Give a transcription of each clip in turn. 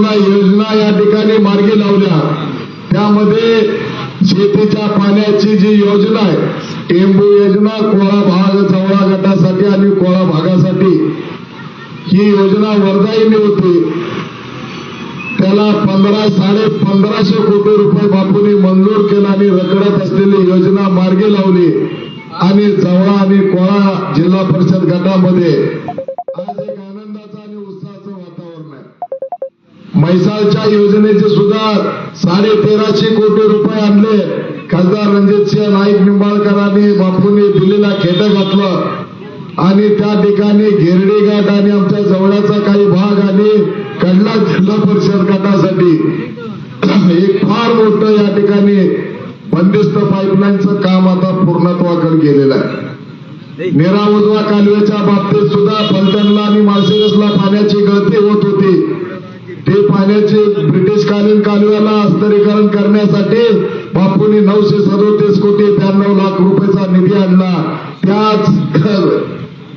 योजना योजना या ठिकाणी मार्गी लावल्या. त्यामध्ये शेतीच्या पाण्याची जी योजना आहे टेंबू योजना कोळा भाग चवळा गटासाठी आणि कोळा भागासाठी ही योजना वर्धाईने होती. त्याला पंधरा साडे पंधराशे कोटी रुपये बापूंनी मंजूर केला आणि रखडत असलेली योजना मार्गी लावली. आणि चवळा आणि कोळा जिल्हा परिषद गटामध्ये. म्हैसाळच्या योजनेचे सुद्धा साडे तेराशे कोटी रुपये आणले. खासदार रणजितसिंह नाईक निंबाळकरांनी बापूंनी दिल्लीला खेट घातलं आणि त्या ठिकाणी घेरडे घाट आणि आमच्या जवळचा काही भाग आणि कडला जिल्हा परिषद गटासाठी. एक फार मोठं या ठिकाणी बंदिस्त पाईपलाईनचं काम आता पूर्णत्वाकडे गेलेलं आहे. नेरा उजवा कालव्याच्या बाबतीत सुद्धा फलटणला आणि माळशिरसला पाण्याची गळती होत होती ते पाण्याचे ब्रिटिशकालीन कालव्याला अस्तरीकरण करण्यासाठी बापूंनी नऊशे सदोतीस कोटी त्र्याण्णव लाख रुपयाचा निधी आणला. त्याच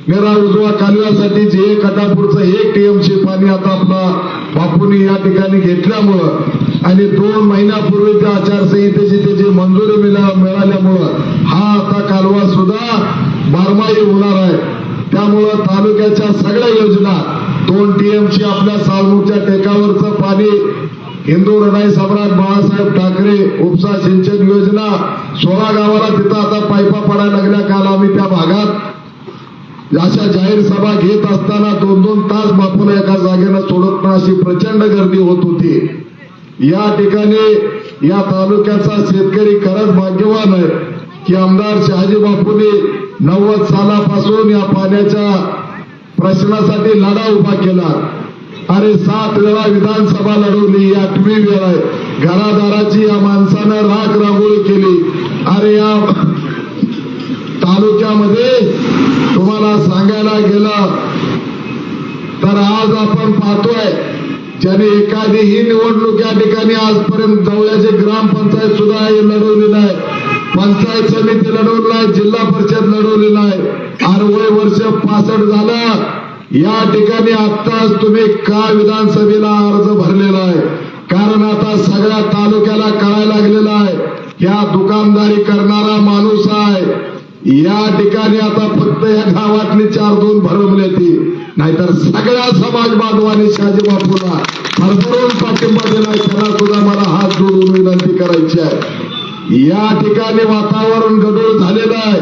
मेरा उजवा कालव्यासाठी जे एक हटापूरचं एक टीएमसी पाणी आता आपला बापूंनी या ठिकाणी घेतल्यामुळं आणि दोन महिन्यापूर्वी त्या आचारसंहितेची त्याची मंजुरी मिळा- मिळाल्यामुळं हा आता कालवा सुद्धा बारमाही होणार आहे. त्यामुळं तालुक्याच्या सगळ्या योजना दोन टीएमसी आपल्या सालमुखच्या टेकावरचं पाणी. हिंदू हृदय सम्राट बाळासाहेब ठाकरे उपसा सिंचन योजना. सोळा गावाला तिथं आता पायपा पडायला लागल्या काल आम्ही त्या भागात. अशा जाहीर सभा घेत असताना दोन दोन तास बापूला एका जागेनं सोडत अशी प्रचंड गर्दी होत होती. या ठिकाणी या तालुक्याचा शेतकरी खरंच भाग्यवान आहे की आमदार शहाजी बापूने नव्वद सालापासून या पाण्याच्या प्रश्नासाठी लढा उभा केला. अरे सात वेळा विधानसभा लढवली. आठवी वेळा घरादाराची या माणसानं राख रांगोळी केली. अरे या तालुक्यामध्ये तुम्हाला सांगायला गेलं तर आज आपण पाहतोय ज्याने एखादीही निवडणूक या ठिकाणी आजपर्यंत जवळचे ग्रामपंचायत सुद्धा हे लढवलेलं आहे. पंचायत समिती लढवलं आहे जिल्हा परिषद लढवलेला आहे अरवय वर्ष पासष्ट झालं. या ठिकाणी आत्ताच तुम्ही का विधानसभेला अर्ज भरलेला आहे. कारण आता सगळ्या तालुक्याला कळायला लागलेला आहे. ह्या दुकानदारी करणारा माणूस आहे. या ठिकाणी आता फक्त या गावातली चार दोन भरवले ती नाहीतर सगळ्या समाज बांधवांनी शाजी बापूला भरभरून पाठिंबा दिलाय. त्याला सुद्धा मला हात जोडून विनंती करायची आहे. या ठिकाणी वातावरण गडूळ झालेलं आहे.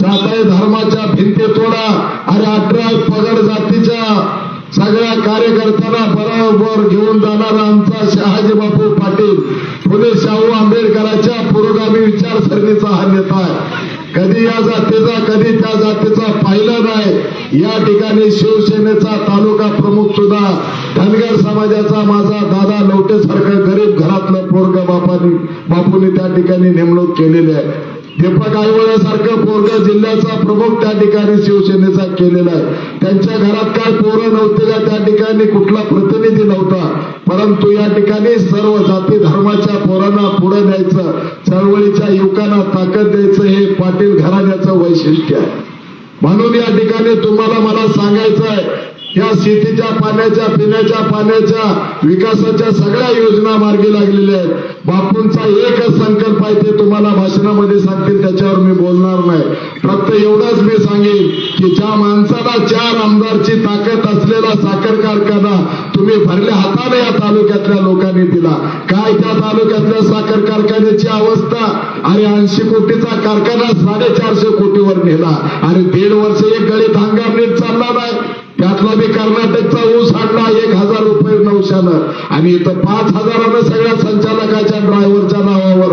जाताय धर्माच्या भिंती तोडा अरे अठरा पगड जातीच्या सगळ्या कार्यकर्त्यांना बरोबर घेऊन जाणारा आमचा शहाजी बापू पाटील पुणे शाहू आंबेडकरांच्या पुरोगामी विचारसरणीचा हा नेता आहे. कधी या जातीचा कधी त्या जातीचा पाहिला नाही. या ठिकाणी शिवसेनेचा तालुका प्रमुख सुद्धा धनगर समाजाचा माझा दादा लवटे गरीब घरातलं पोरग बापानी बापूने त्या ठिकाणी नेमणूक केलेली आहे. दीपक आयवळ्यासारखं पोरग जिल्ह्याचा प्रमुख त्या ठिकाणी शिवसेनेचा केलेला आहे. त्यांच्या घरात काय पोरं नव्हते का त्या ठिकाणी कुठला प्रतिनिधी नव्हता. परंतु या ठिकाणी सर्व जाती धर्माच्या पोरांना पुढे द्यायचं चळवळीच्या युवकांना ताकद द्यायचं हे पाटील घराण्याचं वैशिष्ट्य आहे. म्हणून या ठिकाणी तुम्हाला मला सांगायचं आहे या शेतीच्या पाण्याच्या पिण्याच्या पाण्याच्या विकासाच्या सगळ्या योजना मार्गी लागलेल्या आहेत. बापूंचा एकच संकल्प आहे ते तुम्हाला भाषणामध्ये सांगतील त्याच्यावर मी बोलणार नाही. फक्त एवढंच मी सांगेन की ज्या माणसाला चार आमदारची ताकद असलेला साखर कारखाना तुम्ही भरल्या हाताने या तालुक्यातल्या लोकांनी दिला. काय त्या तालुक्यातल्या साखर कारखान्याची अवस्था? आणि ऐंशी कोटीचा कारखाना साडेचारशे कोटीवर नेला. आणि दीड वर्ष एक गळीत हंगाम नीट चालला नाही. त्यातला मी कर्नाटकचा ऊस आणला एक हजार रुपये नऊशानं. आणि इथं पाच हजारानं सगळ्या संचालकाच्या ड्रायव्हरच्या नावावर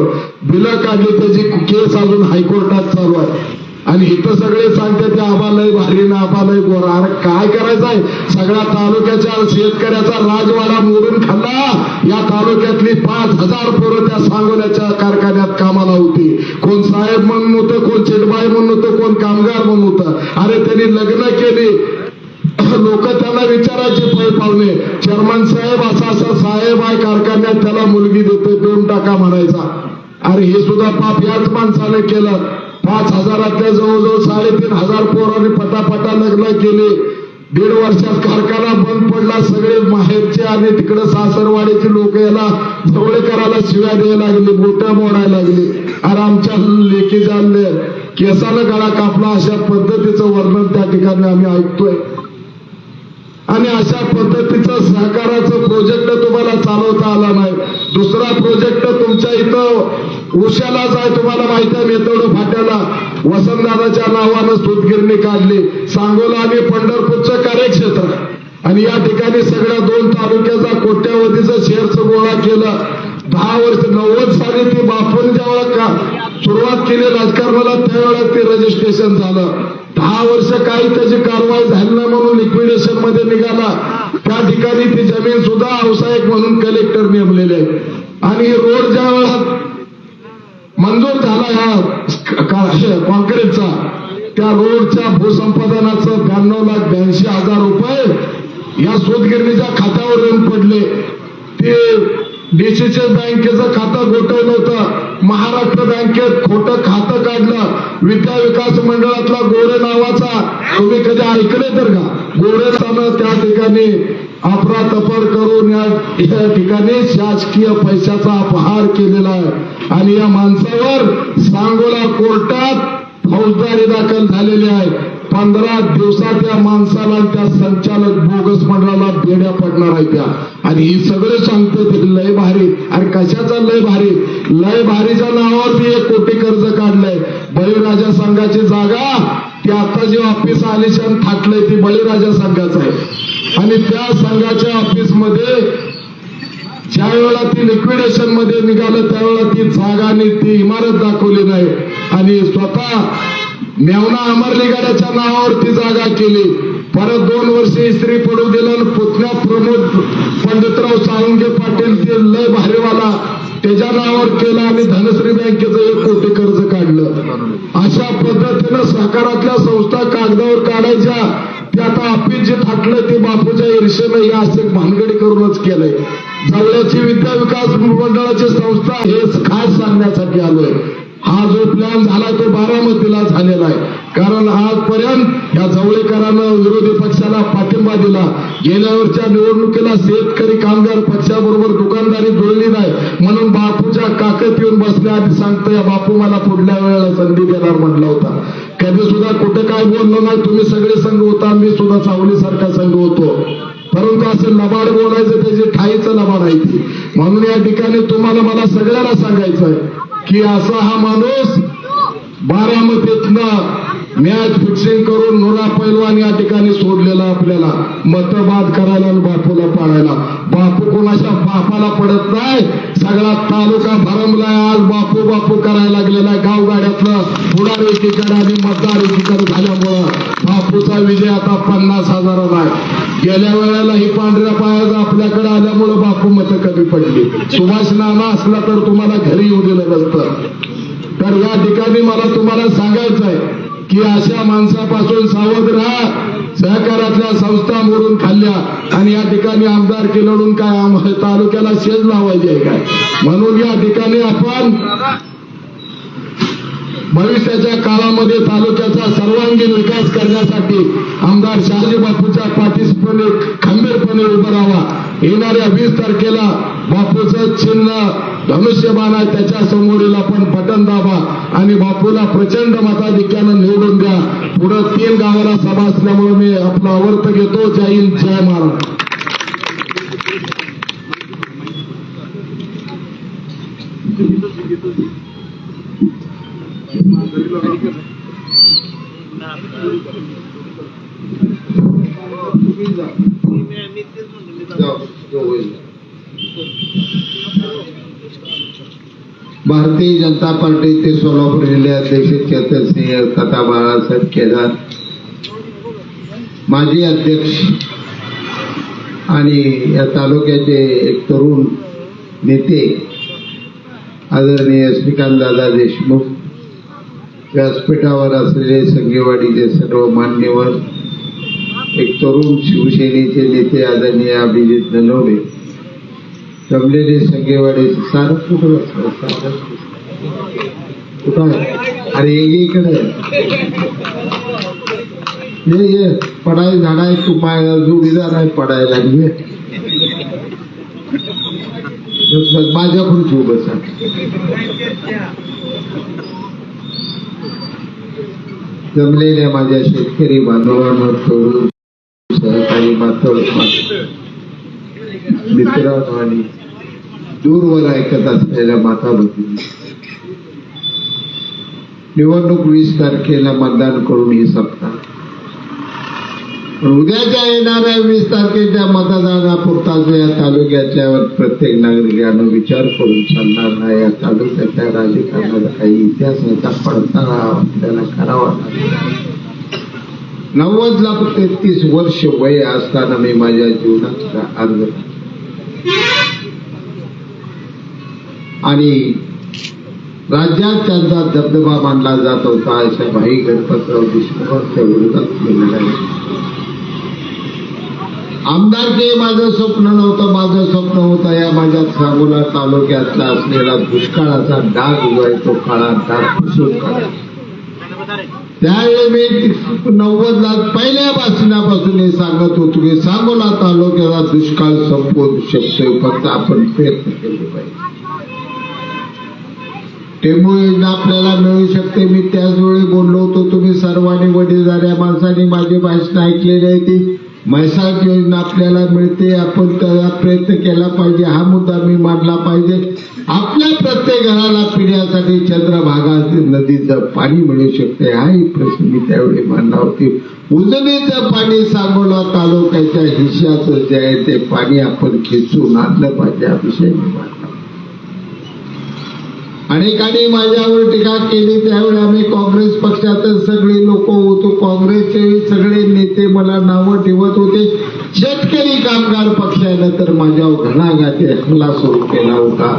बिलं काढली त्याची केस अजून हायकोर्टात चालू आहे. आणि इथं सगळे सांगते आबालय भारी ना आबालय गोरा. अरे काय करायचं आहे सगळ्या तालुक्याच्या शेतकऱ्याचा राजवाडा मोडून खाल्ला. या तालुक्यातली पाच हजार पोरं त्या सांगोल्याच्या कारखान्यात कामाला होती. कोण साहेब म्हणून होतं कोण चिटबाई म्हणून होतं कोण कामगार म्हणून होतं. अरे त्यांनी लग्न केली. लोक त्यांना विचारायचे पै पाहुणे. चेअरमन साहेब असा असा साहेब आहे कारखान्यात त्याला मुलगी देते दोन टाका म्हणायचा. अरे हे सुद्धा पाप याच माणसाने केलं. पाच हजारातल्या जवळजवळ साडेतीन हजार पोरांनी पटापटा लग्न केले. दीड वर्षात कारखाना बंद पडला सगळे माहेरचे आणि तिकडे सासरवाडीचे लोक याला जवळकराला शिव्या द्यायला लागली बोट्या मोडायला लागली. आणि आमच्या लेखी जाणले केसाला गळा कापला अशा पद्धतीचं वर्णन त्या ठिकाणी आम्ही ऐकतोय. आणि अशा पद्धतीचं सहकाराचं प्रोजेक्ट तुम्हाला चालवता आला नाही. दुसरा प्रोजेक्ट तुमच्या इथं उशालाच आहे तुम्हाला माहिती आहे मेतवड फाट्याला वसंतदादाच्या नावानं सूतगिरणी काढली. सांगोला आणि पंढरपूरचं कार्यक्षेत्र. आणि या ठिकाणी सगळ्या दोन तालुक्याचा कोट्यावधीचं शेअरचं गोळा केलं. दहा वर्ष नव्वद साली ती बापून ज्यावेळा का सुरुवात केली राजकारणाला त्यावेळेला ते रजिस्ट्रेशन झालं. दहा वर्ष काही त्याची कारवाई झाली नाही म्हणून लिक्विडेशनमध्ये निघाला. त्या ठिकाणी ती जमीन सुद्धा व्यावसायिक म्हणून कलेक्टर नेमलेले आहे. आणि रोड ज्या वेळात मंजूर झाला ह्या कॉन्क्रीटचा त्या रोडच्या भूसंपादनाचं ब्याण्णव लाख ब्याऐंशी हजार रुपये या सूतगिरणीच्या खात्यावर येऊन पडले. ते डीसीसी बँकेचं खातं गोठवलं होतं. महाराष्ट्र बँकेत खोटं खातं काढलं. विद्या विकास मंडळातला गोरे नावाचा. तुम्ही कधी ऐकले तर का? गोरे त्या ठिकाणी अफरातफर करून या ठिकाणी शासकीय पैशाचा अपहार केलेला आहे. आणि या माणसावर सांगोला कोर्टात फौजदारी दाखल झालेली आहे. पंधरा दिवसात या माणसाला त्या संचालक बोगस मंडळाला बेड्या पडणार आहेत त्या. आणि ही सगळे सांगतो लय कशाचा लय भारी लय भारीच्या नावावर मी एक कोटी कर्ज काढलंय. बळीराजा संघाची जागा ती आता जी ऑफिस आलिशान थाटलंय ती बळीराजा संघाचं आहे. आणि त्या संघाच्या ऑफिसमध्ये ज्या वेळेला ती लिक्विडेशनमध्ये निघालं त्यावेळेला ती जागा आणि ती इमारत दाखवली नाही. आणि स्वतः मेवना अमरलिगाड्याच्या नावावर ती जागा केली. परत दोन वर्ष इस्त्री पडू दिलं आणि पुतण्या प्रमोद पंडितराव साळुंगे पाटील ते लय भारीवाला त्याच्या नावावर केला आणि धनश्री बँकेचं एक कोटी कर्ज काढलं. अशा पद्धतीनं सहकारातल्या संस्था कागदावर काढायच्या. ते आता ऑफिस जे थाटलं ते बापूच्या ईर्षेनं हे असे भानगडी करूनच केलंय. जवळची विद्या विकास मंडळाची संस्था हे खास सांगण्यासाठी आलोय. हा जो प्लॅन झाला तो बारामतीला झालेला आहे. कारण आजपर्यंत या जवळेकरांना विरोधी पक्षाला पाठिंबा दिला. गेल्या वर्षच्या निवडणुकीला शेतकरी कामगार पक्षाबरोबर दुकानदारी जुळली नाही. म्हणून बापूच्या काकत येऊन बसल्या आधी सांगतो या बापू मला पुढल्या वेळेला संधी देणार म्हटला होता. कधी सुद्धा कुठं काय बोललो नाही तुम्ही सगळे संघ होता मी सुद्धा सावलीसारखा संघ होतो. परंतु असं लबाड बोलायचं त्याची ठाईचं लबाड आहे ती. म्हणून या ठिकाणी तुम्हाला मला सगळ्याला सांगायचं आहे की असा हा माणूस बारामतीतनं मॅच फिक्सिंग करून नुरा पैलवान या ठिकाणी सोडलेला आपल्याला. मतबाद करायला आणि बापूला पाळायला बापू कोणाच्या बापाला पडत नाही? सगळा तालुका भरमलाय. आज बापू बापू करायला लागलेला आहे गावगाड्यातलं पुढार एकीकडे आणि मतदार एकीकडे झाल्यामुळं बापूचा विजय आता पन्नास हजाराला आहे. गेल्या वेळेला ही पांढऱ्या पायाचा आपल्याकडे आल्यामुळं बापू मतं कमी पडली. सुभाष नाना असला तर तुम्हाला घरी येऊ दिलं नसतं. तर या ठिकाणी मला तुम्हाला सांगायचं आहे की अशा माणसापासून सावध राहा. सहकारातल्या संस्था मोडून खाल्ल्या. आणि या ठिकाणी आमदार लढून काय तालुक्याला शेज लावायचे आहे काय? म्हणून या ठिकाणी आपण भविष्याच्या काळामध्ये तालुक्याचा सर्वांगीण विकास करण्यासाठी आमदार शहाजी बापूच्या पाठीसपणे खंबीरपणे उभं राहावा. येणाऱ्या वीस तारखेला बापूचं चिन्ह धनुष्यबाण आहे त्याच्या समोरील आपण बटन दाबा आणि बापूला प्रचंड मताधिक्यानं निवडून द्या पुढं तीन गावाला सभा असल्यामुळे मी आपला आवर्त घेतो जय हिंद जय महाराष्ट्र भारतीय जनता पार्टीचे सोलापूर जिल्हे अध्यक्ष चेतन सिंह तथा बाळासाहेब केदार माजी अध्यक्ष आणि या तालुक्याचे एक तरुण नेते आदरणीय श्रीकांतदादा देशमुख व्यासपीठावर असलेले संगेवाडीचे सर्व मान्यवर एक तरुण शिवसेनेचे नेते आदरणीय अभिजित ननवडे जमलेले संगेवाडे सारं कुठं कुठं अरे ये इकडे. ये ये पडाय झाडाय तू माय जोडीदार आहे पडायला ये माझ्या खुर्ची उभं जमलेल्या माझ्या शेतकरी बांधवांवर तरुण सहकारी मातळ मित्रांनो आणि दूरवर ऐकत असलेल्या माता भगिनी निवडणूक वीस तारखेला मतदान करून ही सप्ताह उद्याच्या येणाऱ्या वीस तारखेच्या मतदानापुरताच या तालुक्याच्या प्रत्येक नागरिकानं विचार करून चालणार नाही या तालुक्याच्या राजकारणाचा काही इतिहासाचा पडताळा आपल्याला करावा लागेल. नव्वद लाख तेहतीस वर्ष वय असताना मी माझ्या जीवनाचा अर्ज आणि राज्यात त्यांचा दबदबा मानला जात होता. अशा भाई गणपतराव देशमुखांच्या विरोधात मी आमदारकी माझं स्वप्न नव्हतं माझं स्वप्न होतं या माझ्या सांगोला तालुक्यातला असलेला दुष्काळाचा डाग जो तो काळा डाग पुसून काढा त्यावेळी मी नव्वद लाख पहिल्या भाषणापासून हे सांगत होतो की सांगोला तालुक्याला दुष्काळ संपवू शकतोय फक्त आपण प्रयत्न केले पाहिजे. टेंबू योजना आपल्याला मिळू शकते. मी त्याच वेळी बोललो होतो तुम्ही सर्वांनी वडीलधाऱ्या माणसांनी माझी भाषण ऐकलेली आहे ती. म्हैसाळ योजना आपल्याला मिळते. आपण त्याला प्रयत्न केला पाहिजे. हा मुद्दा मी मांडला पाहिजे. आपल्या प्रत्येक घराला पिण्यासाठी चंद्रभागातील नदीचं पाणी मिळू शकते. हाही प्रश्न मी त्यावेळी मांडला होती. उजनीचं पाणी सांगोला तालुक्याच्या हिश्याचं जे आहे ते पाणी आपण खेचून आणलं पाहिजे अभिषेक विषय मी मांडला अनेकांनी माझ्यावर टीका केली त्यावेळी आम्ही काँग्रेस पक्षातच सगळे लोक होतो. काँग्रेसचे सगळे नेते मला नावं ठेवत होते. शेतकरी कामगार पक्षानं तर माझ्यावर घणाघाती हल्ला सुरू केला होता.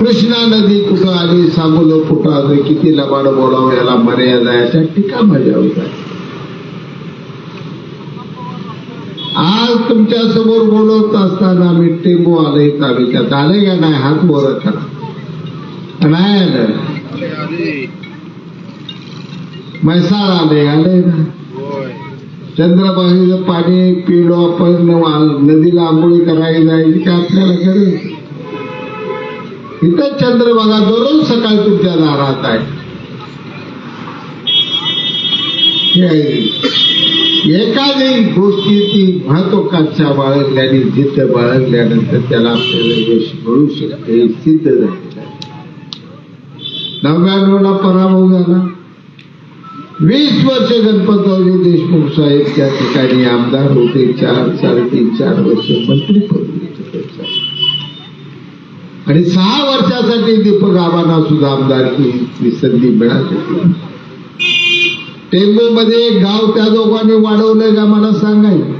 कृष्णा नदी कुठं आली सांगोलं कुठं आलं किती लबाड बोलावं याला मर्यादा अशा टीका माझ्यावर होत्या आज तुमच्यासमोर बोलवत असताना मी टेंबू आले तालुक्यात आले का नाही? हात बोलत करा. नाही आलं आले आले ना पाणी पिलो आपण नदीला आंघोळी करायला जायची आपल्याला गरज? इथं चंद्रभागा दररोज सकाळी तुमच्या दारात आहे. एखादी गोष्टी ती महत्वाकांक्षा बाळगल्याने जिद्द बाळगल्यानंतर त्याला आपल्याला यश मिळू शकते सिद्ध नव्याण्णवला पराभव झाला. वीस वर्ष गणपतरावजी देशमुख साहेब त्या ठिकाणी आमदार होते. चार साडेतीन चार वर्ष मंत्री आणि सहा वर्षासाठी दीपक आबांना सुद्धा आमदारकी संधी मिळाली. होती टेंबू मध्ये एक गाव त्या दोघांनी वाढवलंय का मला सांगायचं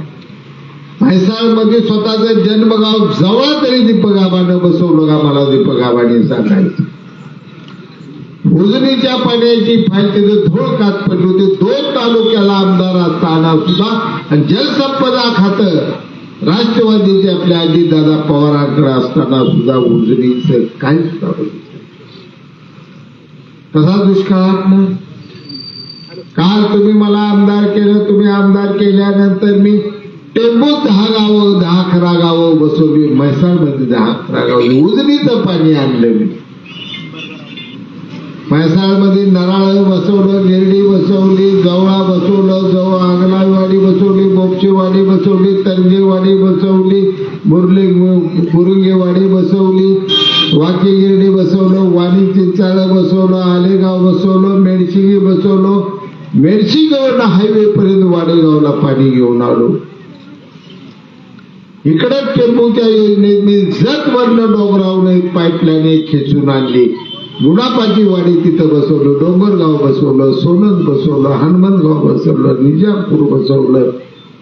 म्हैसाळमध्ये स्वतःचं जन्मगाव जवळ तरी दीपक आबानं बसवलं का मला दीपक आबाने सांगायचं. उजनीच्या पाण्याची फाईल तिथे धूळ कात पडली होती. दोन तालुक्याला आमदार असताना सुद्धा आणि जलसंपदा खातं राष्ट्रवादीचे आपले आजी दादा पवारांकडे असताना सुद्धा उजनीच काहीच सुद्धा कसा दुष्काळात ना? काल तुम्ही मला आमदार केलं तुम्ही आमदार केल्यानंतर मी टेंबू दहा गावं दहा अकरा गावं बसवली म्हैसाळमध्ये दहा अकरा गावं. उजनीचं पाणी आणलं मी. म्हैसाळमध्ये नराळ बसवलं गिरडी बसवली गवळा बसवलं जवळ आगलावाडी बसवली बोपचीवाडी बसवली तरंगेवाडी बसवली मुरली मुरुंगेवाडी बसवली वाकी गिरडी बसवलं वाणी चिंचाळ बसवलं आलेगाव बसवलं मेडशिगी बसवलं मेडशिंगवरनं हायवे पर्यंत वाडेगावला पाणी घेऊन आलो. इकडे टेंबूच्या योजनेत मी जत डोंगरावने एक पाईपलाईन एक खेचून आणली. गुणापाची वाडी तिथं बसवलं डोंगरगाव बसवलं सोनत बसवलं हनुमानगाव बसवलं निजामपूर बसवलं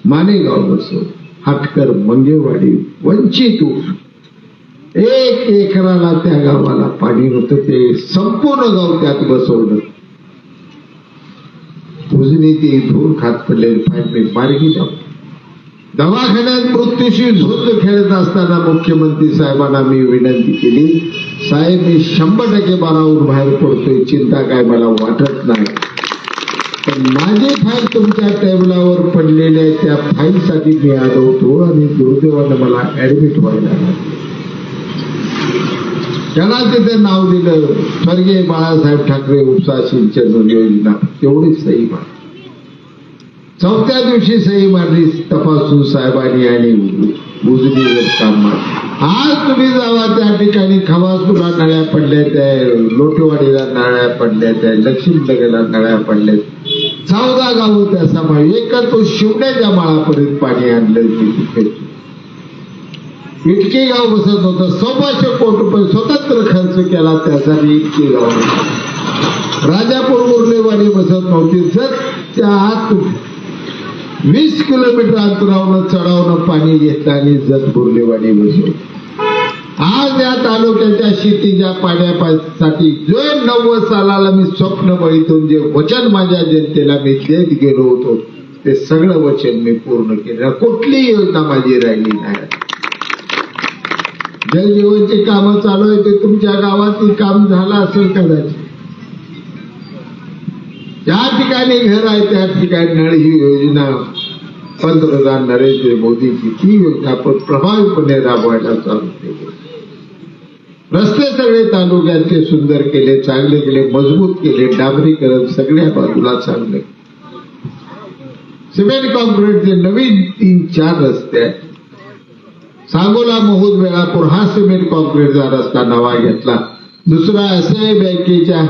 मानेगाव बसवलं. हाटकर मंगेवाडी वंचित एक एकराला त्या गावाला पाणी होतं ते संपूर्ण गाव त्यात बसवलं. पुजनी ते धूर खात पडलेली पाहिजे मी मार्गी जाऊ दवाखान्यात मृत्यूशी झुंज खेळत असताना मुख्यमंत्री साहेबांना मी विनंती केली साहेब, मी शंभर टक्के बारावून बाहेर पडतोय. चिंता काय, मला वाटत नाही. पण माझी फाईल तुमच्या टेबलावर पडलेल्या त्या फाईलसाठी मी आलो होतो आणि दुर्दैवानं मला ऍडमिट व्हायला. त्याला तिथे नाव दिलं, स्वर्गीय बाळासाहेब ठाकरे उपसा सिंचन योजना, एवढी सही मारली. चौथ्या दिवशी सही मारली, तपासून साहेबांनी आणि आज तुम्ही जावा त्या ठिकाणी खवासुला नळ्या पडल्यात लोटेवाडीला नळ्या पडल्यात लक्ष्मीनगरला नळ्या पडल्यात चौदा गाव त्या समा एकच तो शिवण्याच्या माळापर्यंत पाणी आणलं तिथे. इटके गाव बसत होतं. सव्वाशे कोटी रुपये स्वतंत्र खर्च केला त्यासाठी इटके गाव राजापूर मुरलेवाडी बसत नव्हती. जर त्या आत वीस किलोमीटर अंतरावनं चढावनं पाणी घेतलं आणि जत बुर्लेवाडी बसवली आज या तालुक्याच्या शेतीच्या पाण्यासाठी जो नव्वद सालाला मी स्वप्न बघितून जे वचन माझ्या जनतेला मी देत गेलो होतो ते सगळं वचन मी पूर्ण केलं. कुठलीही योजना माझी राहिली नाही. जल जीवनची कामं चालू आहे ते तुमच्या गावातील काम झालं असेल कदाचित. ज्या ठिकाणी घर आहे त्या ठिकाणी ही योजना। पंतप्रधान नरेंद्र मोदीची ती योजना आपण प्रभावीपणे राबवायला चालू केली रस्ते सगळे तालुक्यातले सुंदर केले चांगले केले मज़बूत केले डांबरीकरण सगळ्या बाजूला चांगले। सिमेंट कॉन्क्रीटचे नवीन तीन चार रस्ते। आहेत सांगोला महूद वेळापूर हा सिमेंट कॉन्क्रीटचा रस्ता नवा घेतला। दुसरा एसआय बँकेच्या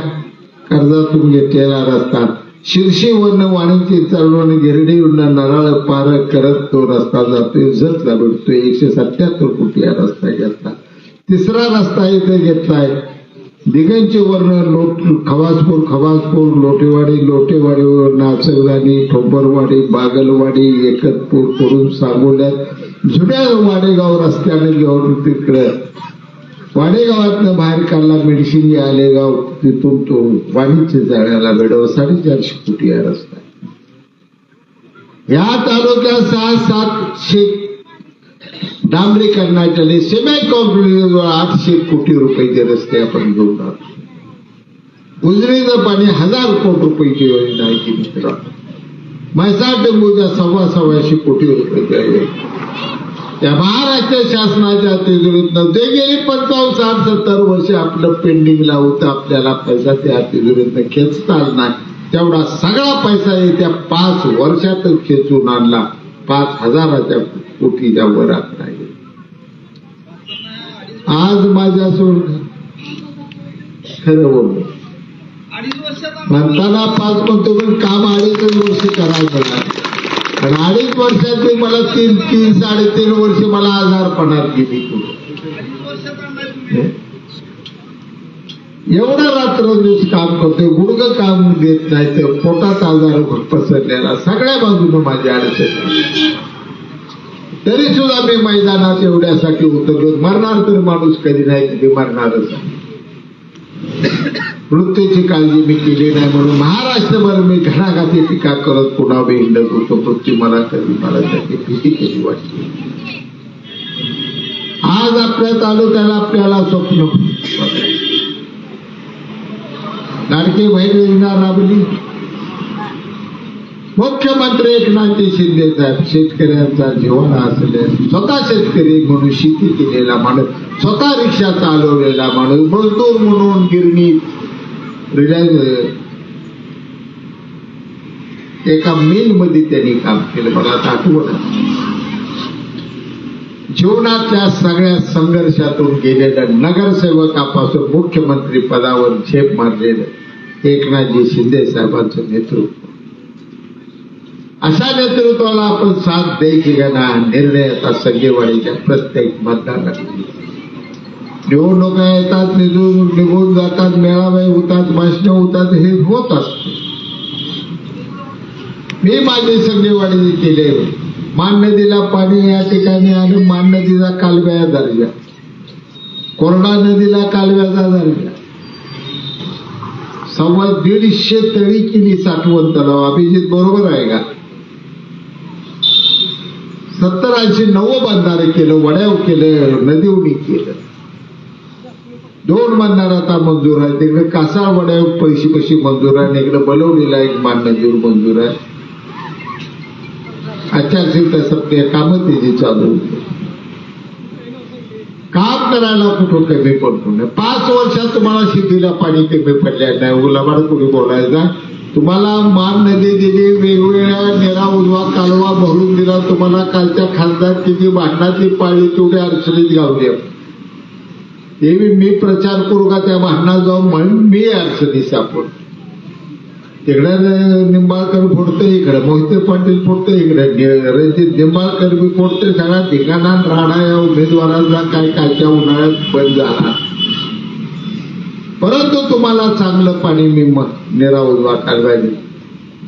कर्जातून घेतलेला रस्ता. शिरशी वर्ण वाणीचे चालवून गिरडीवरून नराळ पार करत तो रस्ता जातोय. जतला भेटतोय एकशे सत्याहत्तर कोटी हा रस्ता घेतला. तिसरा रस्ता इथे घेतलाय. दिगंचे वर्ण लोट खवासपूर खवासपूर लोटेवाडी लोटेवाडीवर नाचकदानी ठोंबरवाडी बागलवाडी एकतपूर करून सांगोल्यात. जुन्या वाडेगाव रस्त्याने घेऊन तिकडं वाडेगावातनं बाहेर काढला मेडिसिन आलेगाव तिथून तो वाणिज्य जाण्याला भेडव साडेचारशे कोटी या रस्ता या तालुक्यात सहा सातशे डांबरीकरणाचे आले सिमेंट कॉन्क्रीट आठशे कोटी रुपयाचे रस्ते आपण घेऊन आलो उजनीचं पाणी हजार कोटी रुपयाची योजना आहे ती मित्र म्हैसाळ टेंबूच्या सव्वा सव्वाशे कोटी रुपयाची आहे. त्या महाराष्ट्र शासनाच्या ते गेली पंचावन्न साठ सत्तर वर्ष आपलं पेंडिंगला होतं आपल्याला पैसा त्या तिजोरीतनं खेचता आला नाही. तेवढा सगळा पैसा येत्या पाच वर्षातच खेचून आणला. पाच हजाराच्या कोटीच्या वरात नाही. आज माझ्या सोड खरं बोललो म्हणताना पाच म्हणतो पण काम अडीच वर्ष करायचं नाही. आणि अडीच वर्षात मला तीन तीन साडेतीन वर्ष मला आजारपणात गेली एवढा रात्र दिवस काम करतोय गुडग काम देत नाही तर पोटात आजार पसरलेला सगळ्या बाजूने माझी अडचण. तरी सुद्धा मी मैदानात एवढ्यासाठी उतरलो मरणार तर माणूस कधी नाही कधी मरणारच मृत्यूची काळजी मी केली नाही म्हणून महाराष्ट्रभर मी घणाघाती टीका करत पुन्हा मी हिंडत होतो. मृत्यू मला कधी मला त्याची भीती केली वाटली आज आपल्या तालुक्याला आपल्याला स्वप्न. लाडकी बहीण योजना राबली. मुख्यमंत्री एकनाथजी शिंदे साहेब शेतकऱ्यांचा जीवन असले स्वतः शेतकरी म्हणून शेती केलेला माणूस स्वतः रिक्षा चालवलेला माणूस मजदूर म्हणून गिरणी रिलायन्स एका मिलमध्ये त्यांनी काम केलं. मला आता आठवण जीवनातल्या सगळ्या संघर्षातून गेलेल्या नगरसेवकापासून मुख्यमंत्री पदावर झेप मारलेलं एकनाथजी शिंदे साहेबांचं नेतृत्व. अशा नेतृत्वाला आपण साथ द्यायची का? ना निर्णय आता संगेवाडीच्या प्रत्येक मतदारात निवडणुका येतात निघून निघून जातात मेळावे होतात भाषण होतात हे होत असते. मी माझे संगेवाडी केले. मान नदीला पाणी या ठिकाणी आणि मान नदीचा कालव्या दर्जा. कोरडा नदीला कालव्याचा दर्जा. सव्वा दीडशे तळी केली साठवण तलाव. अभिजित बरोबर आहे का? सत्तर ऐंशी नवं बांधारे केलं वड्याव केलं नदीवणी केलं. दोन मानणार आता मंजूर आहे. तिकडे कासारवाड्या पैसे पैसे मंजूर आहे? इकडे बलवलेला एक मान मंजूर आहे. आचारसंहिता सत्य कामं त्याची चालू काम करायला कुठं कमी पडतो नाही. पाच वर्षात तुम्हाला शेतीला पाणी कमी पडल्या नाही. उलाबाड कुठे बोलायचा तुम्हाला मान नदी दिली वेगवेगळ्या नेरा उजवा कालवा भरून दिला. तुम्हाला कालच्या खासदार किती भांडणातली पाळी तेवढी अडचणीत घालूया ते मी प्रचार करू का त्या भांडणात जाऊन म्हणून मी अडचणी सापडतो तिकडे निंबाळकर फोडतो इकडे मोहिते पाटील फोडतो इकडे रणजित निंबाळकर बी फोडते सगळ्या ठिकाणा राहणा या उमेदवारांना काय कालच्या उन्हाळ्यात बंद झाला. परंतु तुम्हाला चांगलं पाणी मी निरा उजवा कालवायचे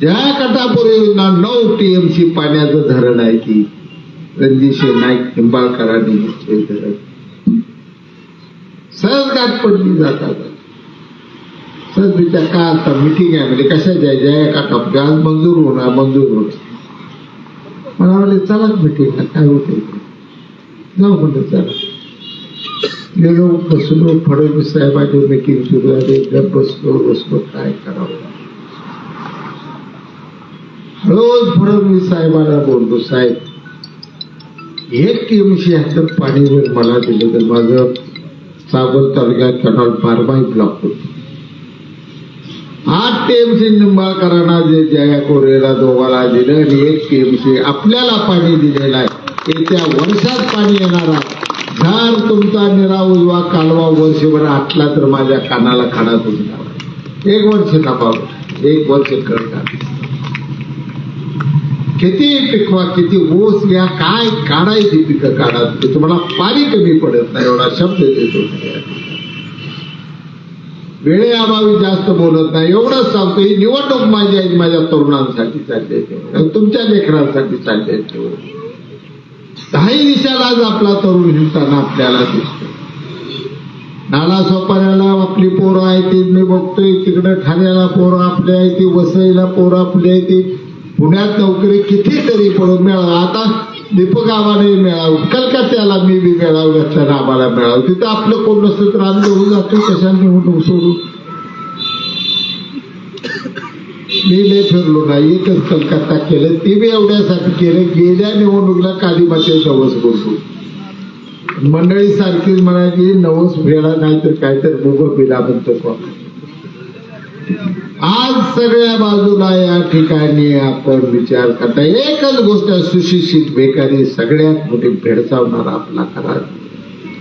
ज्या कटापूर योजना नऊ टीएमसी पाण्याचं धरण आहे की रणजितशे नाईक निंबाळकरांनी धरण. सहज पडली जातात सर तिच्या का आता मिटिंग आहे म्हणजे कशाच्या आहे जया का टप आज मंजूर होणार मंजूर होणार मला म्हणले चला मिटिंगला काय होते जाऊ म्हणलं चला गेलो बसलो फडणवीस साहेबांची मिटिंग सुरू आहे एकदा बसलो बसलो काय करावं हळूच फडणवीस साहेबांना बोलतो साहेब एक टीएमशी ह्याचं पाणी जर मला दिलं तर माझं साबण तालुक्यात कनाल पारबाई ब्लॉक होतो. आठ टीएमसी निंबाळकरांना जे जया कोरेला दोघाला दिलं आणि एक टीएमसी आपल्याला पाणी दिलेलं आहे. येत्या वर्षात पाणी येणार आहे. जर तुमचा निरा उजवा कालवा वर्षभर आटला तर माझ्या कानाला खाडा तुमचा एक वर्ष नपावं एक वर्ष करता. किती पिकवा किती ऊस घ्या काय काढायची पिकं काढा तुम्हाला पाणी कमी पडत नाही एवढा शब्द देतो वेळेअभावी जास्त बोलत नाही एवढंच सांगतो ही निवडणूक माझी आहे माझ्या तरुणांसाठी चालली तुमच्या लेकरांसाठी चालली दहाही काही दिशाला आज आपला तरुण हिंडताना आपल्याला दिसतो नाला सोपाऱ्याला आपली पोरं आहे ती मी बघतोय तिकडे ठाण्याला पोरं आपली आहे ती वसईला पोरं आपली आहे ती पुण्यात नोकरी कितीतरी पडून मिळावं आता दीपक आम्हाला मिळावं कलकत्त्याला मी बी मिळावं असताना आम्हाला मिळावं तिथं आपलं कोण नसतं तर आम्ही होऊन जातो. कशाने म्हणून सोडू? मी लय फिरलो नाही. एकच कलकत्ता केलं. ते मी एवढ्यासाठी केलं. गेल्या निवडणुकीला कालीमाते नवस बोलतो. मंडळी सारखीच म्हणायची नवस फेडा नाही तर काहीतरी मुग पिला म्हणतो कोण. आज सगळ्या बाजूला या ठिकाणी आपण विचार करता एकच गोष्ट सुशिक्षित बेकारी सगळ्यात मोठी भेडसावणार आपला खरा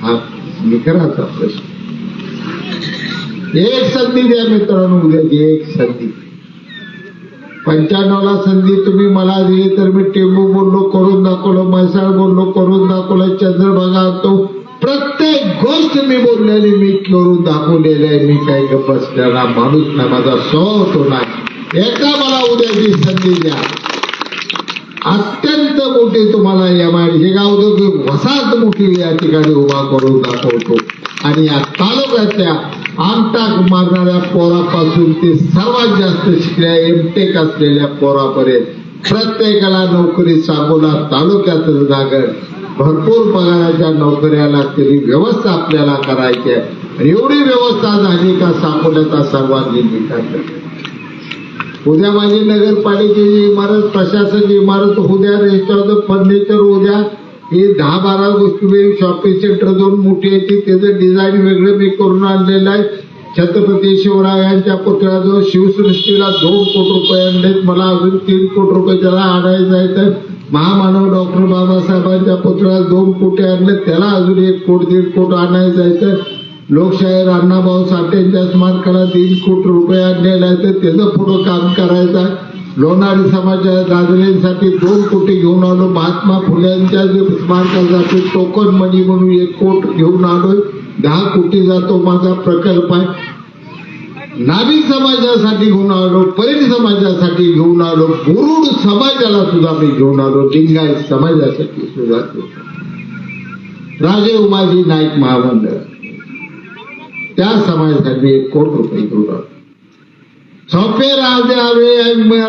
हा निखराचा प्रश्न. एक संधी द्या मित्रांनो उद्या एक संधी. पंच्याण्णवला संधी तुम्ही मला दिली तर मी टेंबू बोललो करून दाखवलो म्हैसाळ बोललो करून दाखवलं चंद्रभागा तो प्रत्येक गोष्ट मी बोललेली मी करून दाखवलेली आहे. मी काही बसलेला माणूस नाही माझा स्वभाव तो नाही. एकदा मला उद्याची संधी द्या. अत्यंत मोठी तुम्हाला या माय हे गाव वसाहत मोठी या ठिकाणी उभा करून दाखवतो. आणि या तालुक्यातल्या आमटाक मारणाऱ्या पोरापासून ते सर्वात जास्त शिकल्या एमटेक असलेल्या पोरापर्यंत. प्रत्येकाला नोकरी सांगोला तालुक्यात जागर भरपूर पगाराच्या नोकऱ्या लागतील ही व्यवस्था आपल्याला करायची आहे. आणि एवढी व्यवस्था झाली का सांगोल्याचा सर्वांगीण विकास उद्या माझी नगरपालिकेची इमारत प्रशासन इमारत उद्या रेस्टॉरंट फर्निचर उद्या हे दहा बारा गोष्टी शॉपिंग सेंटर दोन मोठी आहे त्याचं डिझाईन वेगळं मी करून आणलेलं आहे. छत्रपती शिवरायांच्या पुतळ्याजवळ शिवसृष्टीला दोन कोटी रुपये आणलेत. मला अजून तीन कोटी रुपये त्याला आणायचं आहे तर महामानव डॉक्टर बाबासाहेबांच्या पुतळ्यात दोन कोटी आणले त्याला अजून एक कोट दीड कोट आणायचं आहे तर लोकशाहीर अण्णाभाऊ साठेंच्या स्मारकाला तीन कोटी रुपये आणलेले आहेत. तर त्याचं पुढं काम करायचं आहे. लोणारी समाजाच्या दादलेंसाठी दोन कोटी घेऊन आलो. महात्मा फुल्यांच्या जे स्मारकासाठी टोकन मनी म्हणून एक कोट घेऊन आलोय. दहा कोटीचा जातो माझा प्रकल्प आहे. नाविक समाजासाठी घेऊन आलो परिण समाजासाठी घेऊन आलो गुरुड समाजाला सुद्धा मी घेऊन आलो लिंगायत समाजासाठी सुद्धा राजे उमाजी नाईक महामंडळ त्या समाजासाठी एक कोट रुपये घेऊन आलो. सोपे राजे आवे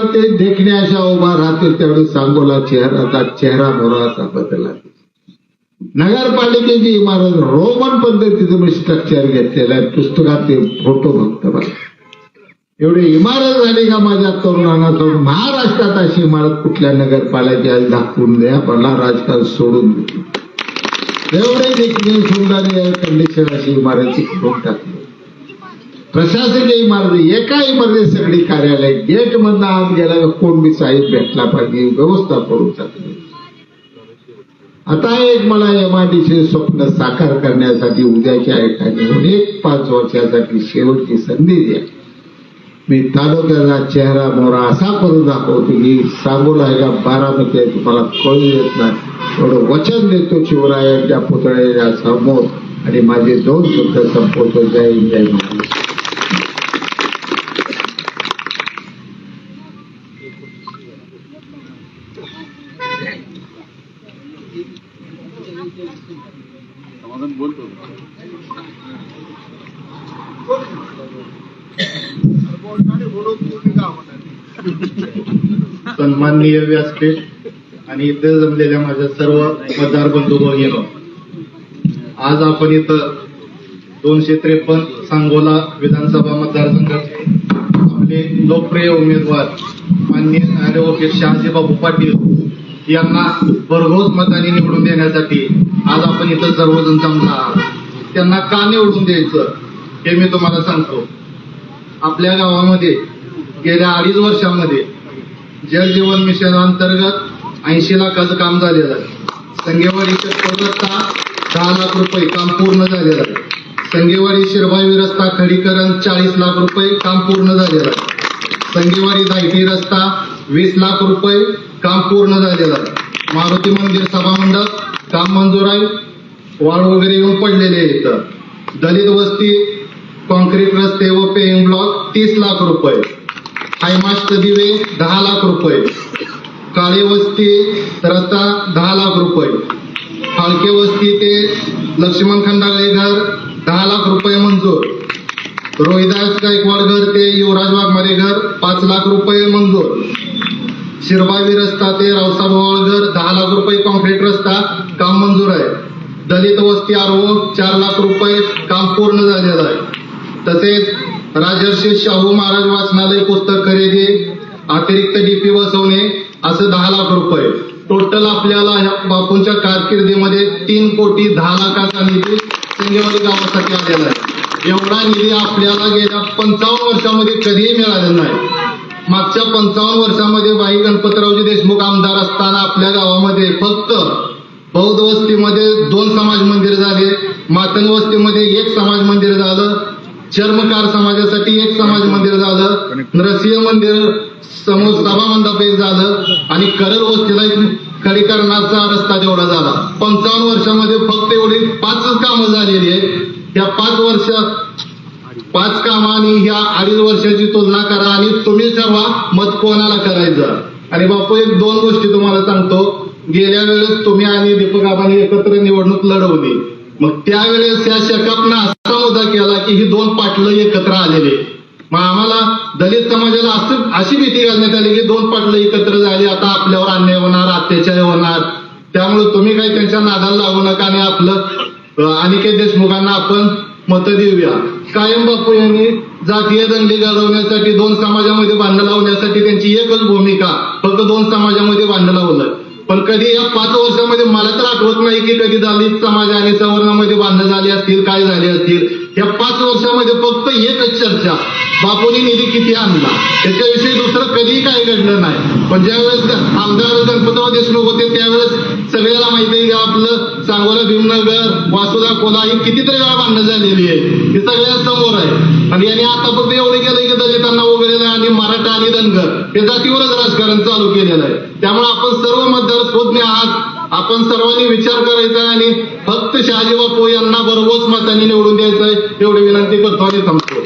ते देखण्याशा उभा राहते त्यावेळी सांगोला चेहराचा चेहरा मोराचा बदल बदलला नगरपालिकेची इमारत रोमन पद्धतीचं मी स्ट्रक्चर घेतलेलं आहे. पुस्तकात ते फोटो फक्त बघा. एवढी इमारत झाली का माझ्या तरुणांना सोडून महाराष्ट्रात अशी इमारत कुठल्या नगरपालिकेला दाखवून द्या मला राजकारण सोडून एवढे देखील सुंदर एअर कंडिशन अशी इमारती करून टाकली. प्रशासकीय इमारती एका इमारतीत सगळी कार्यालय गेट मधनं आत गेला कोण बी साहेब भेटला पाहिजे व्यवस्था करून टाकली. आता एक मला एमआयडीचे स्वप्न साकार करण्यासाठी उद्याच्या एखादी एक पाच वर्षासाठी शेवटची संधी द्या. मी तालुक्याचा चेहरा मोरा असा करून दाखवतो की सांगोला आहे का बारामती आहे तुम्हाला कळू येत नाही. एवढं वचन देतो शिवरायांच्या पुतळ्याच्या समोर आणि माझे दोन शब्द संपवतो. जय हिंद, जय महाराष्ट्र सन्माननीय व्यासपीठ आणि इथे जमलेल्या माझ्या सर्व मतदार बंधू भगिनी आज आपण इथं दोनशे त्रेपन्न सांगोला विधानसभा मतदारसंघाचे आपले लोकप्रिय उमेदवार माननीय ऍडव्होकेट शहाजीबाबू पाटील यांना भरघोस मताने निवडून देण्यासाठी आज आपण इथं सर्वजण जमला आहात. त्यांना का निवडून द्यायचं हे मी तुम्हाला सांगतो. आपल्या गावामध्ये गेल्या अडीच वर्षामध्ये जल जीवन मिशन अंतर्गत ऐंशी लाखाचं काम झालेलं आहे. संगेवाडी चक्कर रस्ता दहा लाख रुपये काम पूर्ण झालेलं आहे. संगेवाडी शिरभावी रस्ता खडीकरण चाळीस लाख रुपये काम पूर्ण झालेलं आहे. संगेवाडी दायटी रस्ता वीस लाख रुपये काम पूर्ण झालेलं आहे. मारुती मंदिर सभामंडप काम मंजूर आहे. वाळ वगैरे येऊन पडलेले आहेत इथं. दलित वस्ती कॉन्क्रीट रस्ते व पेइंग ब्लॉक तीस लाख रुपये. हायमास्ट दिवे दहा लाख रुपये. काळी वस्ती रस्ता दहा लाख रुपये. फाळके वस्ती ते लक्ष्मण खंडागळे घर दहा लाख रुपये मंजूर. रोहिदास गायकवाड घर ते युवराज वाघमारे घर पाच लाख रुपये मंजूर. शिरबावी रस्ता ते रावसाहेब घर दहा लाख रुपये कॉन्क्रीट रस्ता काम मंजूर आहे. दलित वस्ती आरो चार लाख रुपये काम पूर्ण झालेलं आहे. तसेच राजर्षी शाहू महाराज वाचनालय पुस्तक खरेदी अतिरिक्त डीपी बसवणे असं दहा लाख रुपये. टोटल आपल्याला ह्या बापूंच्या कारकिर्दीमध्ये तीन कोटी दहा लाखाचा निधी सिंगेवाडी गावासाठी आलेला आहे. एवढा निधी आपल्याला गेल्या पंचावन्न वर्षामध्ये कधीही मिळालेला नाही. मागच्या पंचावन्न वर्षामध्ये बाई गणपतरावजी देशमुख आमदार असताना आपल्या गावामध्ये फक्त बौद्ध वस्तीमध्ये दोन समाज मंदिर झाले मातंग वस्तीमध्ये एक समाज मंदिर झालं चर्मकार समाजासाठी एक समाज मंदिर झालं नरसिंह मंदिर समोर सभा मंडप एक झालं आणि करल वस्तीला एक खडीकरणाचा रस्ता जेवढा झाला. पंचावन्न वर्षामध्ये फक्त एवढी पाचच कामं झालेली आहेत. या पाच वर्ष पाच कामांनी ह्या अडीच वर्षाची तुलना करा आणि तुम्ही ठरवा मत कोणाला करायचं. आणि बापू एक दोन गोष्टी तुम्हाला सांगतो. गेल्या वेळेस तुम्ही आणि दीपक आबांनी एकत्र निवडणूक लढवली. मग त्यावेळेस त्या शकापनं असा मुद्दा केला की ही दोन पाटलं एकत्र आलेले. मग आम्हाला दलित समाजाला असं अशी भीती घालण्यात आली की दोन पाटलं एकत्र झाली आता आपल्यावर अन्याय होणार अत्याचार होणार. त्यामुळे तुम्ही काही त्यांच्या नादाला लागू नका आणि आपलं अनिकेत देशमुखांना आपण मतं देऊया. कायम बापू यांनी जातीय दंगली घालवण्यासाठी दोन समाजामध्ये भांडण लावण्यासाठी त्यांची एकच भूमिका फक्त दोन समाजामध्ये भांडण लावलं पण कधी या पाच वर्षामध्ये मला तर आठवत नाही की कधी दलित समाज आणि सवर्णामध्ये बांध झाली असतील काय झाले असतील. या पाच वर्षामध्ये फक्त एकच चर्चा. बापूंनी निधी किती आणला? त्याच्याविषयी दुसरं कधीही काय घडलं नाही. पण ज्यावेळेस आमदार गणपतराव देशमुख होते त्यावेळेस सगळ्याला माहिती आहे की आपलं सांगोला भीमनगर वासुदा कोला ही कितीतरी वेळा बांधणं झालेली आहे हे सगळ्या समोर आहे आणि यांनी आता फक्त एवढे केलं की दलितांना वगैरे आणि मराठा आणि धनगर हे जातीवरच राजकारण चालू केलेलं आहे. त्यामुळे आपण सर्व मतदार सुज्ञ आहात. आपण सर्वांनी विचार करायचा आणि फक्त शहाजी बापू यांना बरोबर मतांनी निवडून द्यायचंय एवढी विनंती करतो आणि थांबतो.